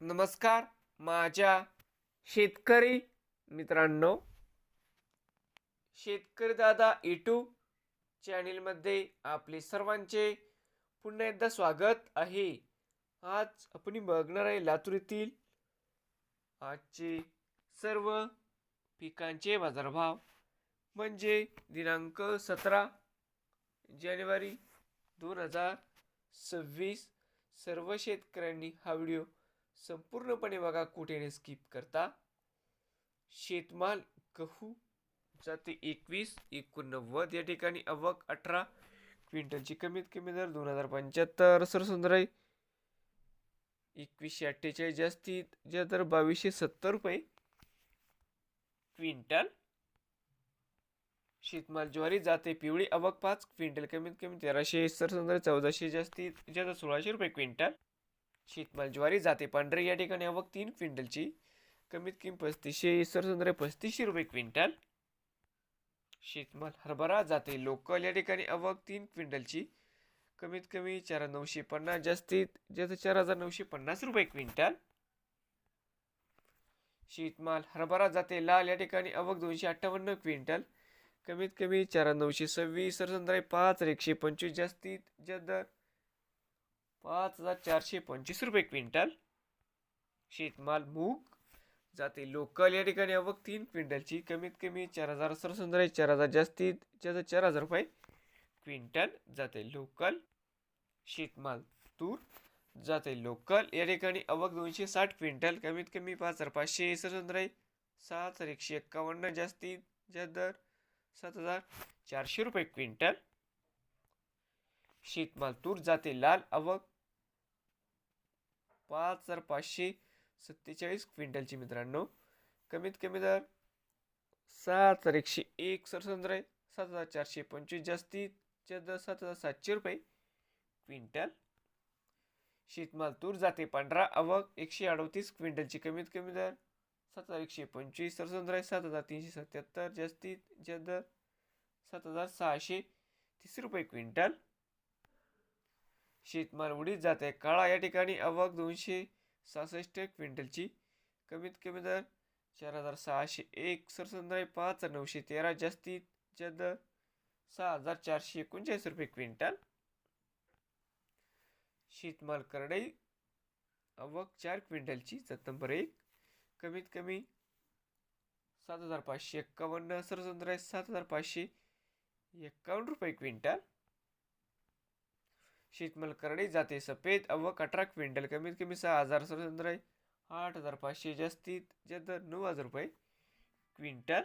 नमस्कार माझ्या शेतकरी मित्रांनो. शेतकरी दादा यूट्यूब चॅनेलमध्ये आपले सर्वांचे पुन्हा एकदा स्वागत आहे. आज आपण बघणार आहे लातूर येथील आजचे सर्व पिकांचे बाजारभाव. म्हणजे दिनांक सतरा जानेवारी दोन हजार सव्वीस. सर्व शेतकऱ्यांनी हा व्हिडिओ संपूर्णपणे बघा कुठे स्किप करता. शेतमाल गहू जाते एकवीस एकोणनव्वद या ठिकाणी अवक अठरा क्विंटलची कमीत कमी दर दोन हजार पंच्याहत्तर. सरसुंदर आहे एकवीसशे अठ्ठेचाळीस जास्तीत ज्या दर बावीसशे सत्तर रुपये. क्विंटल शेतमाल ज्वारी जाते पिवळी अवक पाच क्विंटल कमीत कमी तेराशे. सरसुंदर चौदाशे जास्तीत जास्त सोळाशे रुपये क्विंटल. शेतमाल ज्वारी जाते. पांढरे या ठिकाणी अवक तीन क्विंटलची. कमीत कमी पस्तीसशे सरसुंदर पस्तीसशे रुपये क्विंटल. शेतमाल हरभरा जाते. लोकल या ठिकाणी आवक तीन क्विंटलची. कमीत कमी चार नऊशे पन्नास जास्तीत जास्त चार हजार नऊशे पन्नास रुपये क्विंटल. शेतमाल हरभरा जाते. लाल या ठिकाणी आवक दोनशे अठ्ठावन्न क्विंटल. कमीत कमी चार नऊशे सव्वीस सरसंद्राई पाच एकशे पंचवीस जास्तीत जास्त दर पाच हजार चारशे पंचवीस रुपये क्विंटल. शेतमाल मूग जाते लोकल या ठिकाणी अवक तीन. क्विंटलची कमीत कमी चार हजार सरसंद्राई चार हजार जास्तीत जास्त चार हजार रुपये क्विंटल जाते लोकल. शेतमाल तूर जाते लोकल. या ठिकाणी अवक दोनशे साठ क्विंटल कमीत कमी पाच हजार पाचशे सरसंद्राई सात हजार एकशे एक्कावन्न जास्तीत जास्त दर सात हजार चारशे रुपये क्विंटल. शेतमाल तूर जाते लाल. अवक पाच हजार पाचशे सत्तेचाळीस क्विंटलची मित्रांनो. कमीत कमी दर सात हजार एकशे एक सरसंद्र आहे. सात हजार चारशे पंचवीस जास्तीत जास्त दर सात हजार सातशे रुपये क्विंटल. शेतमाल तूर जाते पांढरा आवक एकशे अडतीस क्विंटलची कमीत कमी दर सात हजार एकशे पंचवीस सरसंद्र आहे. सात हजार तीनशे सत्याहत्तर जास्तीत जास्त दर सात हजार सहाशे तीस रुपये क्विंटल. शेतमाल उडीच जात. आहे काळा या ठिकाणी आवक दोनशे सहासष्ट क्विंटलची. कमीत कमी दर चार हजार सहाशे एक. सरसंद्राई पाच नऊशे तेरा. जास्तीत जास्त दर सहा हजार चारशे एकोणचाळीस रुपये क्विंटल. शेतमाल करडई आवक चार क्विंटलची. जत नंबर एक. कमीत कमी सात हजार पाचशे एक्कावन्न सरसंद्राई सात हजार पाचशे एक्कावन्न रुपये क्विंटल. शेतमाल करडई जाते सफेद अवक अठरा क्विंटल. कमीत कमी सहा हजार सरसंद्र आहे. आठ हजार पाचशे जास्तीत जास्त नऊ हजार रुपये क्विंटल.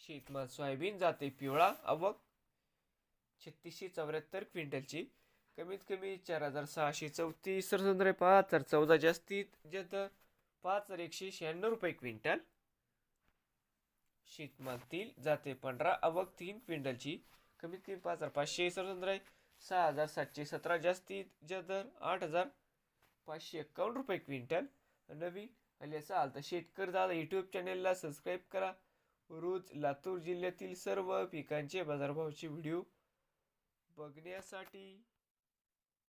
शेतमाल सोयाबीन जाते पिवळा अवक छत्तीसशे चौऱ्याहत्तर क्विंटलची. कमीत कमी चार हजार सहाशे चौतीस सरसंद्र पाच हजार चौदा जास्तीत जास्त पाच हजार एकशे शहाण्णव रुपये क्विंटल. शेतमाल तील जाते पंधरा अवक तीन क्विंटलची. कमीत कमी पाच हजार पाचशे सरसंद्र आहे. सहा हजार सातशे सतरा जास्तीत जास्त दर आठ हजार पाचशे एक्कावन्न रुपये क्विंटल. नवीन आली असा तर शेतकरी दादा यूट्यूब चॅनेलला सबस्क्राईब करा. रोज लातूर जिल्ह्यातील सर्व पिकांचे बाजारभावाचे व्हिडिओ बघण्यासाठी